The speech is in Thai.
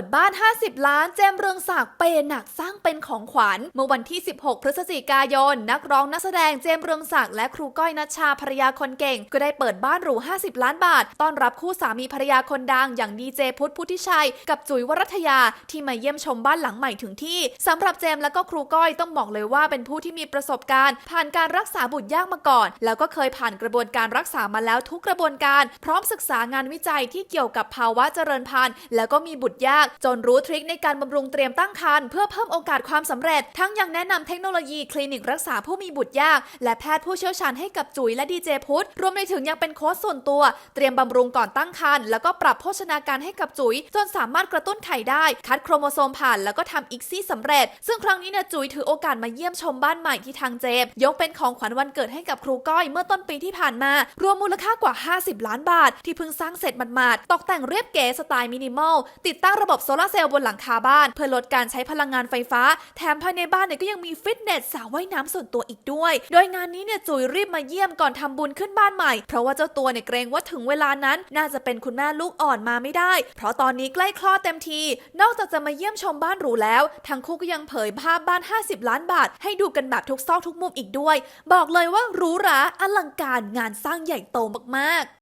ปิดบ้าน 50 ล้านเจมเรืองศักดิ์เปหนักสร้างเป็นของขวัญ เมื่อวันที่ 16 พฤศจิกายน นักร้องนักแสดงเจมเรืองศักดิ์และครูก้อยนัชชาภรรยาคนเก่ง ก็ได้เปิดบ้านหรู 50 ล้านบาท ต้อนรับคู่สามีภรรยาคนดัง อย่างดีเจพุทธพุทธิชัย กับจุ๋ยวรัตยาที่มาเยี่ยมชมบ้านหลังใหม่ถึงที่สำหรับเจมและก็ครูก้อยต้องบอกเลยว่าเป็นผู้ที่มีประสบการณ์ ผ่านการรักษาบุตรยากมาก่อน แล้วก็เคยผ่านกระบวนการรักษามาแล้วทุกกระบวนการ พร้อมศึกษางานวิจัยที่เกี่ยวกับภาวะเจริญพันธุ์แล้วก็มีบุตรยากจนรู้ทริคในการบำรุงเตรียมตั้งครรภ์เพื่อเพิ่มโอกาสความสำเร็จ ทั้งยังแนะนำเทคโนโลยีคลินิกรักษาผู้มีบุตรยาก และแพทย์ผู้เชี่ยวชาญให้กับจุ๋ยและดีเจพุทธรวมไปถึงยังเป็นโค้ชส่วนตัว เตรียมบำรุงก่อนตั้งครรภ์แล้วก็ปรับโภชนาการให้กับจุ๋ย จนสามารถกระตุ้นไข่ได้ คัดโครโมโซมผ่านแล้วก็ทำอีกซี่สำเร็จ ซึ่งครั้งนี้เนี่ยจุ๋ยถือโอกาสมาเยี่ยมชมบ้านใหม่ที่ทางเจมส์ยกเป็นของขวัญวันเกิดให้กับครูก้อยเมื่อต้นปีที่ผ่านมา รวมมูลค่ากว่า 50 ล้านบาท ที่เพิ่งสร้างเสร็จหมาดๆตกแต่งเรียบเก๋สไตล์มินิมอลติดตั้งระบบโซลาร์เซลล์บนหลังคาบ้าน เพื่อลดการใช้พลังงานไฟฟ้า แถมภายในบ้านเนี่ยก็ยังมีฟิตเนสสระว่ายน้ำส่วนตัวอีกด้วย โดยงานนี้เนี่ยจุ๋ยรีบมาเยี่ยมก่อนทำบุญขึ้นบ้านใหม่ เพราะว่าเจ้าตัวเนี่ยเกรงว่าถึงเวลานั้น น่าจะเป็นคุณแม่ลูกอ่อนมาไม่ได้ เพราะตอนนี้ใกล้คลอดเต็มที นอกจากจะมาเยี่ยมชมบ้านหรูแล้ว ทั้งคู่ก็ยังเผยภาพบ้าน 50 ล้านบาท ให้ดูกันแบบทุกซอกทุกมุมอีกด้วย บอกเลยว่าหรูหราอลังการงานสร้างใหญ่โตมากๆ